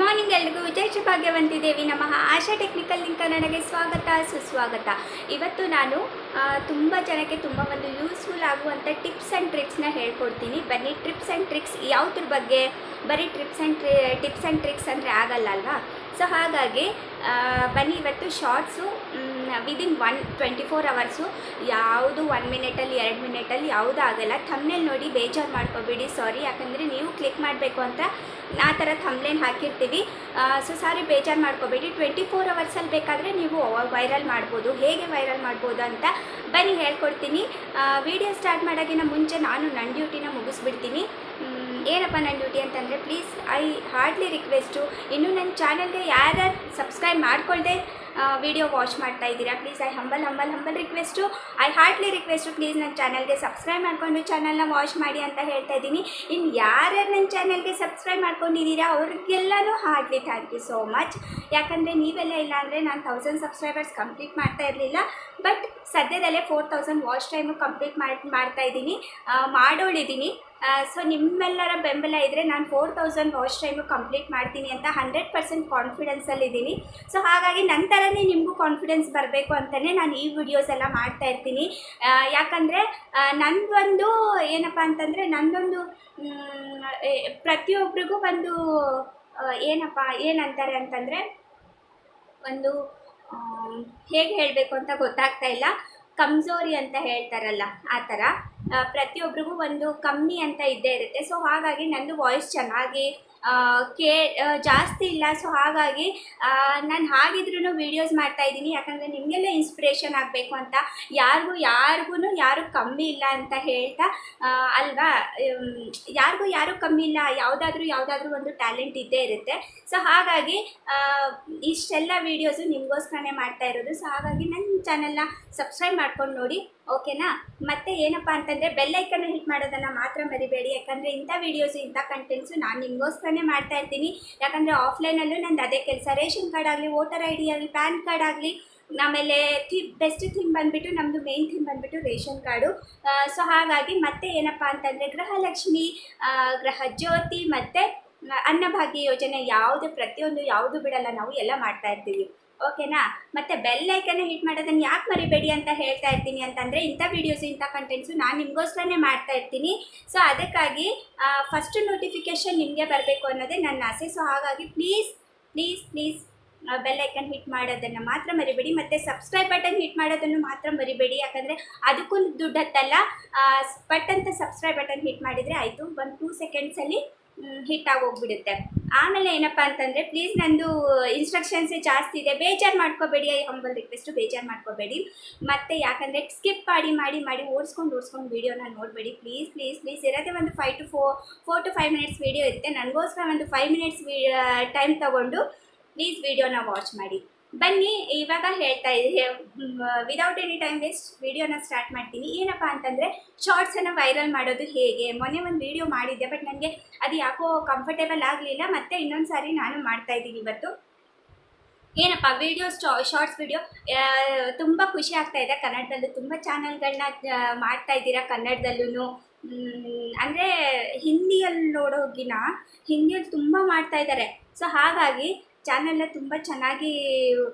Morning ಎಲ್ರಿಗೂ ವಿಜಯ ಭಾಗ್ಯವಂತಿ ದೇವಿ ನಮಃ. ಆಶಾ technical link ಕನ್ನಡಗೆ ಸ್ವಾಗತ, ಸುಸ್ವಾಗತ. ಇವತ್ತು ನಾನು ತುಂಬ ಜನಕ್ಕೆ ತುಂಬ ಒಂದು ಯೂಸ್ಫುಲ್ ಆಗುವಂಥ ಟಿಪ್ಸ್ ಆ್ಯಂಡ್ ಟ್ರಿಕ್ಸ್ನ ಹೇಳ್ಕೊಡ್ತೀನಿ. ಬನ್ನಿ ಟ್ರಿಪ್ಸ್ ಆ್ಯಂಡ್ ಟ್ರಿಕ್ಸ್ ಯಾವುದ್ರ ಬಗ್ಗೆ? ಬರೀ ಟ್ರಿಪ್ಸ್ ಆ್ಯಂಡ್ ಟ್ರಿ ಟಿಪ್ಸ್ ಆ್ಯಂಡ್ ಟ್ರಿಕ್ಸ್ ಅಂದರೆ ಆಗಲ್ಲ ಅಲ್ವಾ? ಸೊ ಹಾಗಾಗಿ ಬನ್ನಿ, ಇವತ್ತು shorts within one twenty four hours ಯಾವುದು ಒನ್ ಮಿನಿಟಲ್ಲಿ ಎರಡು ಮಿನಿಟಲ್ಲಿ ಯಾವುದೂ ಆಗಲ್ಲ. ಥಮ್ನೇಲ್ ನೋಡಿ ಬೇಜಾರು ಮಾಡ್ಕೋಬೇಡಿ ಸಾರಿ ಯಾಕಂದರೆ ನೀವು ಕ್ಲಿಕ್ ಮಾಡಬೇಕು ಅಂತ ಆ ಥರ ಥಮ್ಲೇನ್ ಹಾಕಿರ್ತೀವಿ. ಸೊ ಸಾರಿ ಬೇಜಾರು ಮಾಡ್ಕೋಬೇಡಿ. ಟ್ವೆಂಟಿ ಫೋರ್ ಅವರ್ಸಲ್ಲಿ ಬೇಕಾದರೆ ನೀವು ವೈರಲ್ ಮಾಡ್ಬೋದು. ಹೇಗೆ ವೈರಲ್ ಮಾಡ್ಬೋದು ಅಂತ ಬನ್ನಿ ಹೇಳ್ಕೊಡ್ತೀನಿ. ವಿಡಿಯೋ ಸ್ಟಾರ್ಟ್ ಮಾಡೋಕ್ಕಿಂತ ಮುಂಚೆ ನಾನು ನನ್ನ ಡ್ಯೂಟಿನ ಮುಗಿಸ್ಬಿಡ್ತೀನಿ. ಏನಪ್ಪ ನನ್ನ ಡ್ಯೂಟಿ ಅಂತಂದರೆ ಪ್ಲೀಸ್ ಐ ಹಾರ್ಡ್ಲಿ ರಿಕ್ವೆಸ್ಟು ಇನ್ನೂ ನನ್ನ ಚಾನಲ್ಗೆ ಯಾರ್ಯಾರು ಸಬ್ಸ್ಕ್ರೈಬ್ ಮಾಡ್ಕೊಳ್ಳದೆ ವಿಡಿಯೋ ವಾಚ್ ಮಾಡ್ತಾ ಇದ್ದೀರಾ please I humble humble humble request I hardly request please ನನ್ನ ಚಾನಲ್ಗೆ ಸಬ್ಸ್ಕ್ರೈಬ್ ಮಾಡಿಕೊಂಡು ಚಾನಲ್ನ ವಾಚ್ ಮಾಡಿ ಅಂತ ಹೇಳ್ತಾ ಇದ್ದೀನಿ. ಇನ್ನು ಯಾರ್ಯಾರು ನನ್ನ ಚಾನಲ್ಗೆ ಸಬ್ಸ್ಕ್ರೈಬ್ ಮಾಡ್ಕೊಂಡಿದ್ದೀರಾ, ಅವ್ರಿಗೆಲ್ಲನೂ hardly thank you so much ಯಾಕಂದರೆ ನೀವೆಲ್ಲ ಇಲ್ಲ ಅಂದರೆ ನಾನು ತೌಸಂಡ್ ಸಬ್ಸ್ಕ್ರೈಬರ್ಸ್ ಕಂಪ್ಲೀಟ್ ಮಾಡ್ತಾ ಇರಲಿಲ್ಲ ಬಟ್ ಸದ್ಯದಲ್ಲೇ four thousand watch time complete ಮಾಡಿ ಮಾಡ್ತಾ ಇದ್ದೀನಿ. ಮಾಡೋಳಿದ್ದೀನಿ. ಸೊ ನಿಮ್ಮೆಲ್ಲರ ಬೆಂಬಲ ಇದ್ದರೆ ನಾನು four thousand watch time complete ಮಾಡ್ತೀನಿ ಅಂತ ಹಂಡ್ರೆಡ್ ಪರ್ಸೆಂಟ್ ಕಾನ್ಫಿಡೆನ್ಸಲ್ಲಿದ್ದೀನಿ ಸೊ ಹಾಗಾಗಿ ನನ್ನ ಥರನೇ ನಿಮಗೂ ಕಾನ್ಫಿಡೆನ್ಸ್ ಬರಬೇಕು ಅಂತಲೇ ನಾನು ಈ ವಿಡಿಯೋಸ್ ಎಲ್ಲ ಮಾಡ್ತಾ ಇರ್ತೀನಿ. ಯಾಕಂದರೆ ನಂದೊಂದು ಏನಪ್ಪ ಅಂತಂದರೆ ನಂದೊಂದು ಪ್ರತಿಯೊಬ್ಬರಿಗೂ ಒಂದು ಏನಪ್ಪ, ಏನಂತಾರೆ ಅಂತಂದರೆ, ಒಂದು ಹೇಗೆ ಹೇಳಬೇಕು ಅಂತ ಗೊತ್ತಾಗ್ತಾ ಇಲ್ಲ. ಕಮ್ಜೋರಿ ಅಂತ ಹೇಳ್ತಾರಲ್ಲ, ಆ ಥರ ಪ್ರತಿಯೊಬ್ಬರಿಗೂ ಒಂದು ಕಮ್ಮಿ ಅಂತ ಇದ್ದೇ ಇರುತ್ತೆ. ಸೊ ಹಾಗಾಗಿ ನಂದು ವಾಯ್ಸ್ ಚೆನ್ನಾಗಿ ಕೇ ಜಾಸ್ತಿ ಇಲ್ಲ. ಸೊ ಹಾಗಾಗಿ ನಾನು ಹಾಗಿದ್ರೂ ವೀಡಿಯೋಸ್ ಮಾಡ್ತಾ ಇದ್ದೀನಿ. ಯಾಕಂದರೆ ನಿಮಗೆಲ್ಲ ಇನ್ಸ್ಪಿರೇಷನ್ ಆಗಬೇಕು ಅಂತ. ಯಾರಿಗೂ ಯಾರಿಗೂ ಯಾರು ಕಮ್ಮಿ ಇಲ್ಲ ಅಂತ ಹೇಳ್ತಾ ಅಲ್ವಾ? ಯಾರಿಗೂ ಯಾರು ಕಮ್ಮಿ ಇಲ್ಲ. ಯಾವುದಾದ್ರೂ ಯಾವುದಾದ್ರೂ ಒಂದು ಟ್ಯಾಲೆಂಟ್ ಇದ್ದೇ ಇರುತ್ತೆ. ಸೊ ಹಾಗಾಗಿ ಇಷ್ಟೆಲ್ಲ ವೀಡಿಯೋಸು ನಿಮಗೋಸ್ಕರನೇ ಮಾಡ್ತಾ ಇರೋದು. ಸೊ ಹಾಗಾಗಿ ನನ್ನ ಚಾನಲ್ನ ಸಬ್ಸ್ಕ್ರೈಬ್ ಮಾಡ್ಕೊಂಡು ನೋಡಿ. ಓಕೆನಾ? ಮತ್ತೆ ಏನಪ್ಪ ಅಂತಂದರೆ ಬೆಲ್ಲೈಕನ್ನ ಹಿಟ್ ಮಾಡೋದನ್ನು ಮಾತ್ರ ಮರಿಬೇಡಿ. ಯಾಕಂದರೆ ಇಂಥ ವಿಡಿಯೋಸ್ ಇಂಥ ಕಂಟೆಂಟ್ಸು ನಾನು ನಿಮಗೋಸ್ಕರನೇ ಮಾಡ್ತಾ ಇರ್ತೀನಿ. ಯಾಕಂದರೆ ಆಫ್ಲೈನಲ್ಲೂ ನಂದು ಅದೇ ಕೆಲಸ. ರೇಷನ್ ಕಾರ್ಡ್ ಆಗಲಿ ವೋಟರ್ ಐ ಡಿ ಆಗಲಿ ಪ್ಯಾನ್ ಕಾರ್ಡ್ ಆಗಲಿ, ಆಮೇಲೆ ಥಿ ಬೆಸ್ಟ್ ಥೀಮ್ ಬಂದುಬಿಟ್ಟು ನಮ್ಮದು ಮೇನ್ ಥೀಮ್ ಬಂದುಬಿಟ್ಟು ರೇಷನ್ ಕಾರ್ಡು. ಸೊ ಹಾಗಾಗಿ ಮತ್ತೆ ಏನಪ್ಪ ಅಂತಂದರೆ ಗೃಹಲಕ್ಷ್ಮಿ ಗೃಹ ಜ್ಯೋತಿ ಮತ್ತು ಅನ್ನಭಾಗ್ಯ ಯೋಜನೆ ಯಾವುದು ಪ್ರತಿಯೊಂದು ಯಾವುದು ಬಿಡಲ್ಲ. ನಾವು ಎಲ್ಲ ಮಾಡ್ತಾ ಇರ್ತೀವಿ. ಓಕೆನಾ? ಮತ್ತೆ ಬೆಲ್ ಐಕನ್ನ ಹಿಟ್ ಮಾಡೋದನ್ನು ಯಾಕೆ ಮರಿಬೇಡಿ ಅಂತ ಹೇಳ್ತಾ ಇರ್ತೀನಿ ಅಂತಂದರೆ ಇಂಥ ವೀಡಿಯೋಸ್ ಇಂಥ ಕಂಟೆಂಟ್ಸು ನಾನು ನಿಮಗೋಸ್ಕರನೇ ಮಾಡ್ತಾ ಇರ್ತೀನಿ. ಸೊ ಅದಕ್ಕಾಗಿ ಫಸ್ಟ್ ನೋಟಿಫಿಕೇಷನ್ ನಿಮಗೆ ಬರಬೇಕು ಅನ್ನೋದೇ ನನ್ನ ಆಸೆ. ಸೊ ಹಾಗಾಗಿ please please please bell icon hit ಮಾಡೋದನ್ನು ಮಾತ್ರ ಮರಿಬೇಡಿ. ಮತ್ತು ಸಬ್ಸ್ಕ್ರೈಬ್ ಬಟನ್ ಹಿಟ್ ಮಾಡೋದನ್ನು ಮಾತ್ರ ಮರಿಬೇಡಿ. ಯಾಕಂದರೆ ಅದಕ್ಕೂ ದುಡ್ಡು ಹತ್ತಲ್ಲ ಬಟ್ ಅಂತ ಸಬ್ಸ್ಕ್ರೈಬ್ ಬಟನ್ ಹಿಟ್ ಮಾಡಿದರೆ ಆಯಿತು. ಒಂದು ಟೂ ಸೆಕೆಂಡ್ಸಲ್ಲಿ ಹಿಟ್ ಹೋಗ್ಬಿಡುತ್ತೆ ಆಮೇಲೆ ಏನಪ್ಪ ಅಂತಂದರೆ ಪ್ಲೀಸ್ ನಂದು ಇನ್ಸ್ಟ್ರಕ್ಷನ್ಸೇ ಜಾಸ್ತಿ ಇದೆ. ಬೇಜಾರು ಮಾಡ್ಕೋಬೇಡಿ ಐ ಹಂಬಲ್ ರಿಕ್ವೆಸ್ಟು ಬೇಜಾರು ಮಾಡ್ಕೋಬೇಡಿ. ಮತ್ತು ಯಾಕಂದರೆ ಸ್ಕಿಪ್ ಮಾಡಿ ಮಾಡಿ ಮಾಡಿ, ಓಡಿಸ್ಕೊಂಡು ಓಡಿಸ್ಕೊಂಡು ವೀಡಿಯೋನ ನೋಡಬೇಡಿ. ಪ್ಲೀಸ್ ಪ್ಲೀಸ್ ಪ್ಲೀಸ್ ಇರೋದೇ ಒಂದು five to flow four to five minutes video ಇರುತ್ತೆ. ನನಗೋಸ್ಕರ ಒಂದು ಫೈವ್ ಮಿನಿಟ್ಸ್ ಟೈಮ್ ತೊಗೊಂಡು ಪ್ಲೀಸ್ ವೀಡಿಯೋನ ವಾಚ್ ಮಾಡಿ. ಬನ್ನಿ, ಇವಾಗ ಹೇಳ್ತಾ ಇದ್ದೀವಿ ವಿದೌಟ್ ಎನಿ ಟೈಮ್ ವೇಸ್ಟ್ ವಿಡಿಯೋನ ಸ್ಟಾರ್ಟ್ ಮಾಡ್ತೀನಿ. ಏನಪ್ಪ ಅಂತಂದರೆ ಶಾರ್ಟ್ಸನ್ನು ವೈರಲ್ ಮಾಡೋದು ಹೇಗೆ? ಮೊನ್ನೆ ಒಂದು ವಿಡಿಯೋ ಮಾಡಿದ್ದೆ ಬಟ್ ನನಗೆ ಅದು ಯಾಕೋ ಕಂಫರ್ಟೇಬಲ್ ಆಗಲಿಲ್ಲ. ಮತ್ತೆ ಇನ್ನೊಂದು ಸಾರಿ ನಾನು ಮಾಡ್ತಾ ಇದ್ದೀನಿ ಇವತ್ತು. ಏನಪ್ಪ ವಿಡಿಯೋಸ್ ಶಾರ್ಟ್ಸ್ ವಿಡಿಯೋ ತುಂಬ ಖುಷಿ ಆಗ್ತಾ ಇದೆ ಕನ್ನಡದಲ್ಲೂ. ತುಂಬ ಚಾನಲ್ಗಳನ್ನ ಮಾಡ್ತಾ ಇದ್ದೀರಾ ಕನ್ನಡದಲ್ಲೂ ಅಂದರೆ ಹಿಂದಿಯಲ್ಲಿ ನೋಡೋಗಿನ ಹಿಂದಿಯಲ್ಲಿ ತುಂಬ ಮಾಡ್ತಾ ಇದ್ದಾರೆ. ಸೊ ಹಾಗಾಗಿ ಚಾನಲ್ನ ತುಂಬ ಚೆನ್ನಾಗಿ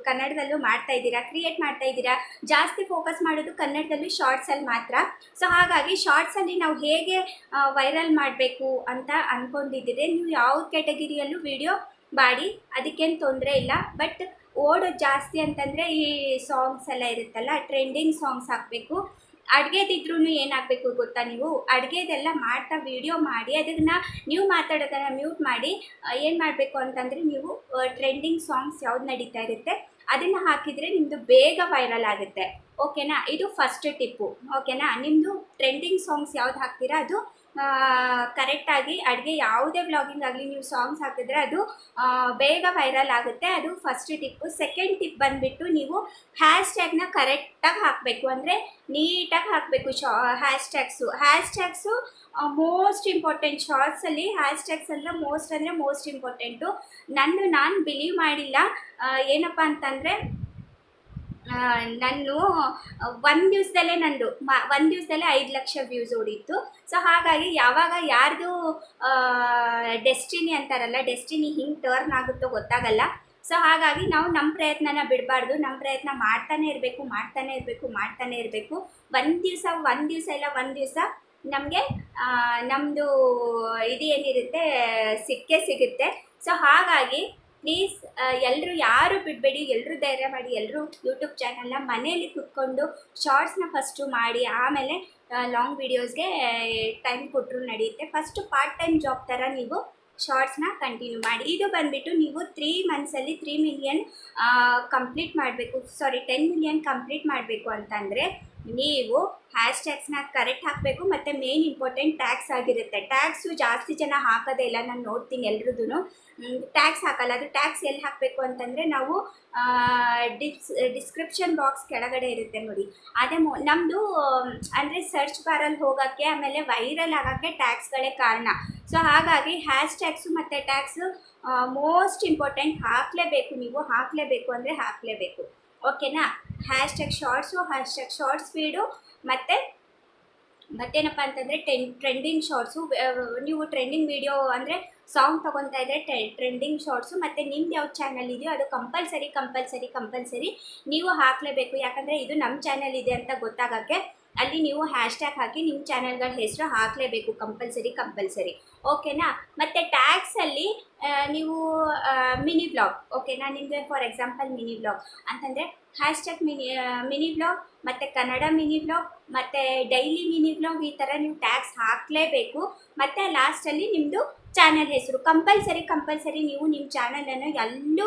ಕನ್ನಡದಲ್ಲೂ ಮಾಡ್ತಾ ಇದ್ದೀರಾ ಕ್ರಿಯೇಟ್ ಮಾಡ್ತಾ ಇದ್ದೀರಾ? ಜಾಸ್ತಿ ಫೋಕಸ್ ಮಾಡೋದು ಕನ್ನಡದಲ್ಲಿ ಶಾರ್ಟ್ಸಲ್ಲಿ ಮಾತ್ರ. ಸೊ ಹಾಗಾಗಿ ಶಾರ್ಟ್ಸಲ್ಲಿ ನಾವು ಹೇಗೆ ವೈರಲ್ ಮಾಡಬೇಕು ಅಂತ ಅಂದ್ಕೊಂಡಿದ್ದೀರಿ ನೀವು ಯಾವ ಕ್ಯಾಟಗಿರಿಯಲ್ಲೂ ವಿಡಿಯೋ ಮಾಡಿ, ಅದಕ್ಕೇನು ತೊಂದರೆ ಇಲ್ಲ. ಬಟ್ ಓಡೋದು ಜಾಸ್ತಿ ಅಂತಂದರೆ ಈ ಸಾಂಗ್ಸ್ ಎಲ್ಲ ಇರುತ್ತಲ್ಲ ಟ್ರೆಂಡಿಂಗ್ ಸಾಂಗ್ಸ್ ಹಾಕಬೇಕು. ಅಡುಗೆದಿದ್ರೂ ಏನಾಗಬೇಕು ಗೊತ್ತಾ ನೀವು? ಅಡುಗೆದೆಲ್ಲ ಮಾಡ್ತಾ ವಿಡಿಯೋ ಮಾಡಿ, ಅದನ್ನು ನೀವು ಮಾತಾಡೋದನ್ನು ಮ್ಯೂಟ್ ಮಾಡಿ ಏನು ಮಾಡಬೇಕು ಅಂತಂದರೆ ನೀವು ಟ್ರೆಂಡಿಂಗ್ ಸಾಂಗ್ಸ್ ಯಾವ್ದು ನಡೀತಾ ಇರುತ್ತೆ, ಅದನ್ನು ಹಾಕಿದರೆ ನಿಮ್ಮದು ಬೇಗ ವೈರಲ್ ಆಗುತ್ತೆ. ಓಕೆನಾ ಇದು ಫಸ್ಟ್ ಟಿಪ್ಪು ಓಕೆನಾ ನಿಮ್ಮದು ಟ್ರೆಂಡಿಂಗ್ ಸಾಂಗ್ಸ್ ಯಾವ್ದು ಹಾಕ್ತೀರಾ? ಅದು ಕರೆಕ್ಟಾಗಿ ಅಡುಗೆ ಯಾವುದೇ ವ್ಲಾಗಿಂಗ್ ಆಗಲಿ ನೀವು ಸಾಂಗ್ಸ್ ಹಾಕಿದ್ರೆ ಅದು ಬೇಗ ವೈರಲ್ ಆಗುತ್ತೆ. ಅದು ಫಸ್ಟ್ ಟಿಪ್ಪು ಸೆಕೆಂಡ್ ಟಿಪ್ ಬಂದುಬಿಟ್ಟು ನೀವು ಹ್ಯಾಶ್ ಟ್ಯಾಗ್ನ ಕರೆಕ್ಟಾಗಿ ಹಾಕಬೇಕು. ಅಂದರೆ ನೀಟಾಗಿ ಹಾಕಬೇಕು Shah hash tags hash tags most important ಶಾರ್ಟ್ಸಲ್ಲಿ hash tags ಅಂದರೆ ಮೋಸ್ಟ್ ಅಂದರೆ ಮೋಸ್ಟ್ ಇಂಪಾರ್ಟೆಂಟು ನನ್ನ ನಾನು ಬಿಲೀವ್ ಮಾಡಿಲ್ಲ. ಏನಪ್ಪ ಅಂತಂದರೆ ನಾನು ಒಂದು ದಿವಸದಲ್ಲೇ ನಂದು, ಮ, ಒಂದು ದಿವಸದಲ್ಲೇ ಐದು ಲಕ್ಷ ವ್ಯೂಸ್ ಓಡಿತ್ತು. ಸೊ ಹಾಗಾಗಿ ಯಾವಾಗ ಯಾರ್ದು ಡೆಸ್ಟಿನಿ ಅಂತಾರಲ್ಲ ಡೆಸ್ಟಿನಿ ಹಿಂಗೆ ಟರ್ನ್ ಆಗುತ್ತೋ ಗೊತ್ತಾಗಲ್ಲ. ಸೊ ಹಾಗಾಗಿ ನಾವು ನಮ್ಮ ಪ್ರಯತ್ನನ ಬಿಡಬಾರ್ದು ನಮ್ಮ ಪ್ರಯತ್ನ ಮಾಡ್ತಾನೆ ಇರಬೇಕು ಮಾಡ್ತಾನೆ ಇರಬೇಕು ಮಾಡ್ತಾನೆ ಇರಬೇಕು. ಒಂದು ದಿವಸ ಒಂದು ದಿವಸ ಇಲ್ಲ, ಒಂದು ದಿವಸ ನಮಗೆ ನಮ್ಮದು ಇದು ಏನಿರುತ್ತೆ, ಸಿಕ್ಕೇ ಸಿಗುತ್ತೆ. ಸೊ ಹಾಗಾಗಿ ಪ್ಲೀಸ್ ಎಲ್ಲರೂ ಯಾರು ಬಿಡಬೇಡಿ ಎಲ್ಲರೂ ಧೈರ್ಯ ಮಾಡಿ ಎಲ್ಲರೂ ಯೂಟ್ಯೂಬ್ ಚಾನಲ್ನ ಮನೆಯಲ್ಲಿ ಕುತ್ಕೊಂಡು ಶಾರ್ಟ್ಸ್ನ ಫಸ್ಟು ಮಾಡಿ, ಆಮೇಲೆ ಲಾಂಗ್ ವೀಡಿಯೋಸ್ಗೆ ಟೈಮ್ ಕೊಟ್ಟರು ನಡೆಯುತ್ತೆ. ಫಸ್ಟು ಪಾರ್ಟ್ ಟೈಮ್ ಜಾಬ್ ಥರ ನೀವು ಶಾರ್ಟ್ಸ್ನ ಕಂಟಿನ್ಯೂ ಮಾಡಿ. ಇದು ಬಂದುಬಿಟ್ಟು ನೀವು ತ್ರೀ ಮಂತ್ಸಲ್ಲಿ ತ್ರೀ ಮಿಲಿಯನ್ ಕಂಪ್ಲೀಟ್ ಮಾಡಬೇಕು. ಸಾರಿ ಟೆನ್ ಮಿಲಿಯನ್ ಕಂಪ್ಲೀಟ್ ಮಾಡಬೇಕು ಅಂತಂದರೆ ನೀವು ಹ್ಯಾಶ್ ಟ್ಯಾಗ್ಸ್ನ ಕರೆಕ್ಟ್ ಹಾಕಬೇಕು ಮತ್ತು ಮೇನ್ ಇಂಪಾರ್ಟೆಂಟ್ ಟ್ಯಾಕ್ಸ್ ಆಗಿರುತ್ತೆ. ಟ್ಯಾಕ್ಸು ಜಾಸ್ತಿ ಜನ ಹಾಕೋದೇ ಇಲ್ಲ, ನಾನು ನೋಡ್ತೀನಿ ಎಲ್ರದ್ದು ಟ್ಯಾಕ್ಸ್ ಹಾಕಲ್ಲ, ಅದು ಟ್ಯಾಕ್ಸ್ ಎಲ್ಲಿ ಹಾಕಬೇಕು ಅಂತಂದರೆ ನಾವು ಡಿಸ್ ಡಿಸ್ಕ್ರಿಪ್ಷನ್ ಬಾಕ್ಸ್ ಕೆಳಗಡೆ ಇರುತ್ತೆ ನೋಡಿ. ಅದೇ ಮೊ ನಮ್ಮದು ಅಂದರೆ ಸರ್ಚ್ ಬಾರಲ್ಲಿ ಹೋಗೋಕ್ಕೆ, ಆಮೇಲೆ ವೈರಲ್ ಆಗೋಕ್ಕೆ ಟ್ಯಾಕ್ಸ್ಗಳೇ ಕಾರಣ. ಸೊ ಹಾಗಾಗಿ ಹ್ಯಾಶ್ ಟ್ಯಾಗ್ಸು ಮತ್ತು ಟ್ಯಾಕ್ಸು ಮೋಸ್ಟ್ ಇಂಪಾರ್ಟೆಂಟ್ ಹಾಕಲೇಬೇಕು ನೀವು, ಹಾಕಲೇಬೇಕು ಅಂದರೆ ಹಾಕಲೇಬೇಕು. ಓಕೆನಾ? Hash tag shorts hash tag shorts feed ಮತ್ತು ಮತ್ತೇನಪ್ಪ ಅಂತಂದರೆ ಟೆನ್ ಟ್ರೆಂಡಿಂಗ್ ಶಾರ್ಟ್ಸು ನೀವು ಟ್ರೆಂಡಿಂಗ್ ವಿಡಿಯೋ ಅಂದರೆ ಸಾಂಗ್ ತೊಗೊತಾ ಇದ್ದರೆ ಟ್ರೆಂಡಿಂಗ್ ಶಾರ್ಟ್ಸು ಮತ್ತು ನಿಮ್ದು ಯಾವ ಚಾನಲ್ ಇದೆಯೋ ಅದು ಕಂಪಲ್ಸರಿ ಕಂಪಲ್ಸರಿ ಕಂಪಲ್ಸರಿ ನೀವು ಹಾಕಲೇಬೇಕು. ಯಾಕಂದರೆ ಇದು ನಮ್ಮ ಚಾನಲ್ ಇದೆ ಅಂತ ಗೊತ್ತಾಗೋಕ್ಕೆ ಅಲ್ಲಿ ನೀವು ಹ್ಯಾಶ್ ಟ್ಯಾಗ್ ಹಾಕಿ ನಿಮ್ಮ ಚಾನಲ್ಗಳ ಹೆಸರು ಹಾಕಲೇಬೇಕು ಕಂಪಲ್ಸರಿ ಕಂಪಲ್ಸರಿ ಓಕೆನಾ ಮತ್ತು ಟ್ಯಾಗ್ಸಲ್ಲಿ ನೀವು ಮಿನಿ ಬ್ಲಾಗ್ ಓಕೆನಾ ನಿಮಗೆ ಫಾರ್ ಎಕ್ಸಾಂಪಲ್ ಮಿನಿ ಬ್ಲಾಗ್ ಅಂತಂದರೆ hash tag mini mini blog ಮತ್ತು ಕನ್ನಡ ಮಿನಿ ಬ್ಲಾಗ್ ಮತ್ತು ಡೈಲಿ ಮಿನಿ ಬ್ಲಾಗ್ ಈ ಥರ ನೀವು ಟ್ಯಾಗ್ಸ್ ಹಾಕಲೇಬೇಕು. ಮತ್ತು ಲಾಸ್ಟಲ್ಲಿ ನಿಮ್ಮದು ಚಾನಲ್ ಹೆಸರು. ಕಂಪಲ್ಸರಿ ಕಂಪಲ್ಸರಿ ನೀವು ನಿಮ್ಮ ಚಾನಲನ್ನು ಎಲ್ಲೂ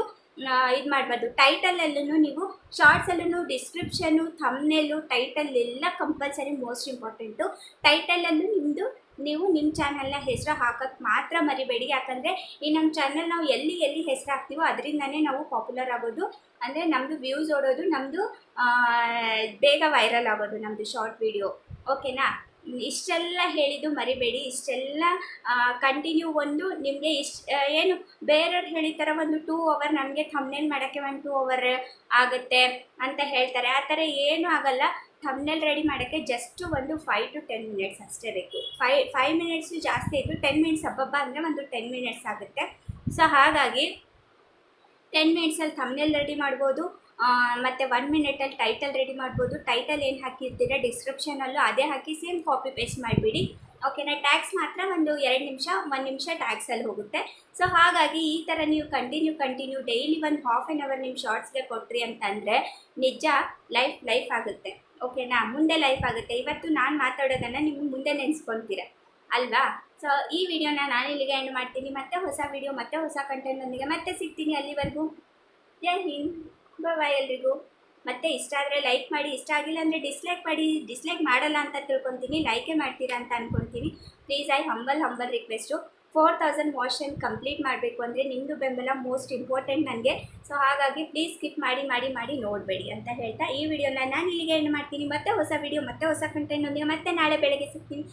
ಇದು ಮಾಡಬಾರ್ದು. ಟೈಟಲಲ್ಲೂ ನೀವು ಶಾರ್ಟ್ಸಲ್ಲೂ ಡಿಸ್ಕ್ರಿಪ್ಷನು ಥಮ್ನೆಲ್ಲು ಟೈಟಲ್ ಎಲ್ಲ ಕಂಪಲ್ಸರಿ ಮೋಸ್ಟ್ ಇಂಪಾರ್ಟೆಂಟು ಟೈಟಲಲ್ಲೂ ನಿಮ್ಮದು ನೀವು ನಿಮ್ಮ ಚಾನಲ್ನ ಹೆಸರು ಹಾಕೋಕ್ಕೆ ಮಾತ್ರ ಮರಿಬೇಡಿ. ಯಾಕಂದರೆ ಈ ನಮ್ಮ ಚಾನಲ್ ನಾವು ಎಲ್ಲಿ ಎಲ್ಲಿ ಹೆಸರು ಹಾಕ್ತೀವೋ ಅದರಿಂದನೇ ನಾವು ಪಾಪ್ಯುಲರ್ ಆಗೋದು. ಅಂದರೆ ನಮ್ಮದು ವ್ಯೂಸ್ ಓಡೋದು ನಮ್ಮದು ಬೇಗ ವೈರಲ್ ಆಗೋದು ನಮ್ಮದು ಶಾರ್ಟ್ ವಿಡಿಯೋ ಓಕೆನಾ ಇಷ್ಟೆಲ್ಲ ಹೇಳಿದ್ದು ಮರಿಬೇಡಿ. ಇಷ್ಟೆಲ್ಲ ಕಂಟಿನ್ಯೂ ಒಂದು ನಿಮಗೆ ಇಷ್ಟ ಏನು ಬೇರೆಯವ್ರು ಹೇಳಿದ ಒಂದು ಟೂ ಅವರ್ ನಮಗೆ ಥಮ್ನೇಲ್ ಮಾಡೋಕ್ಕೆ ಒಂದು ಟೂ ಅವರ್ ಆಗುತ್ತೆ ಅಂತ ಹೇಳ್ತಾರೆ. ಆ ಥರ ಏನೂ ಆಗಲ್ಲ. ಥಮ್ನೇಲ್ ರೆಡಿ ಮಾಡೋಕ್ಕೆ ಜಸ್ಟ್ ಒಂದು ಫೈವ್ ಟು ಟೆನ್ ಮಿನಿಟ್ಸ್ ಅಷ್ಟೇ ಬೇಕು. ಫೈ ಫೈವ್ ಮಿನಿಟ್ಸು ಜಾಸ್ತಿ ಇದ್ದು ಟೆನ್ ಮಿನಿಟ್ಸ್ ಹಬ್ಬಬ್ಬ ಅಂದರೆ ಒಂದು ಟೆನ್ ಮಿನಿಟ್ಸ್ ಆಗುತ್ತೆ. ಸೊ ಹಾಗಾಗಿ ಟೆನ್ ಮಿನಿಟ್ಸಲ್ಲಿ ಥಮ್ನೇಲ್ ರೆಡಿ ಮಾಡ್ಬೋದು. ಮತ್ತು ಒನ್ ಮಿನಿಟಲ್ಲಿ ಟೈಟಲ್ ರೆಡಿ ಮಾಡ್ಬೋದು. ಟೈಟಲ್ ಏನು ಹಾಕಿರ್ತೀರ ಡಿಸ್ಕ್ರಿಪ್ಷನಲ್ಲೂ ಅದೇ ಹಾಕಿ ಸೇಮ್ ಕಾಪಿ ಪೇಸ್ಟ್ ಮಾಡಿಬಿಡಿ. ಓಕೆನಾ ಟ್ಯಾಕ್ಸ್ ಮಾತ್ರ ಒಂದು ಎರಡು ನಿಮಿಷ, ಒಂದು ನಿಮಿಷ ಟ್ಯಾಕ್ಸಲ್ಲಿ ಹೋಗುತ್ತೆ. ಸೊ ಹಾಗಾಗಿ ಈ ಥರ ನೀವು ಕಂಟಿನ್ಯೂ ಕಂಟಿನ್ಯೂ ಡೈಲಿ ಒಂದು ಹಾಫ್ ಆನ್ ಅವರ್ ನಿಮ್ಮ ಶಾರ್ಟ್ಸ್ಗೆ ಕೊಟ್ರಿ ಅಂತಂದರೆ ನಿಜ ಲೈಫ್ ಲೈಫ್ ಆಗುತ್ತೆ. ಓಕೆನಾ ಮುಂದೆ ಲೈಫ್ ಆಗುತ್ತೆ. ಇವತ್ತು ನಾನು ಮಾತಾಡೋದನ್ನು ನೀವು ಮುಂದೆ ನೆನೆಸ್ಕೊತೀರ ಅಲ್ವಾ? ಸೊ ಈ ವಿಡಿಯೋನ ನಾನು ಇಲ್ಲಿಗೆ ಎಂಡ್ ಮಾಡ್ತೀನಿ. ಮತ್ತೆ ಹೊಸ ವಿಡಿಯೋ ಮತ್ತೆ ಹೊಸ ಕಂಟೆಂಟ್ನೊಂದಿಗೆ ಮತ್ತೆ ಸಿಗ್ತೀನಿ ಅಲ್ಲಿವರೆಗೂ. ಜೈ ಹಿಂದ್. ಬಾಯ್ ಎಲ್ರಿಗೂ ಮತ್ತೆ ಇಷ್ಟ ಆದರೆ ಲೈಕ್ ಮಾಡಿ, ಇಷ್ಟ ಆಗಿಲ್ಲ ಅಂದರೆ ಡಿಸ್ಲೈಕ್ ಮಾಡಿ ಡಿಸ್ಲೈಕ್ ಮಾಡಲ್ಲ ಅಂತ ತಿಳ್ಕೊತೀನಿ ಲೈಕೇ ಮಾಡ್ತೀರಾ ಅಂತ ಅಂದ್ಕೊತೀನಿ please I humble humble request four thousand ವಾಷನ್ complete ಮಾಡಬೇಕು ಅಂದರೆ ನಿಮ್ಮದು ಬೆಂಬಲ ಮೋಸ್ಟ್ ಇಂಪಾರ್ಟೆಂಟ್ ನನಗೆ. ಸೊ ಹಾಗಾಗಿ ಪ್ಲೀಸ್ ಸ್ಕಿಪ್ ಮಾಡಿ ಮಾಡಿ ಮಾಡಿ ನೋಡಬೇಡಿ ಅಂತ ಹೇಳ್ತಾ ಈ ವಿಡಿಯೋನ ನಾನು ಇಲ್ಲಿಗೆ ಎಂಡ್ ಮಾಡ್ತೀನಿ. ಮತ್ತೆ ಹೊಸ ವಿಡಿಯೋ ಮತ್ತೆ ಹೊಸ ಕಂಟೆಂಟ್ನೊಂದಿಗೆ ಮತ್ತೆ ನಾಳೆ ಬೆಳಗ್ಗೆ ಸಿಗ್ತೀನಿ.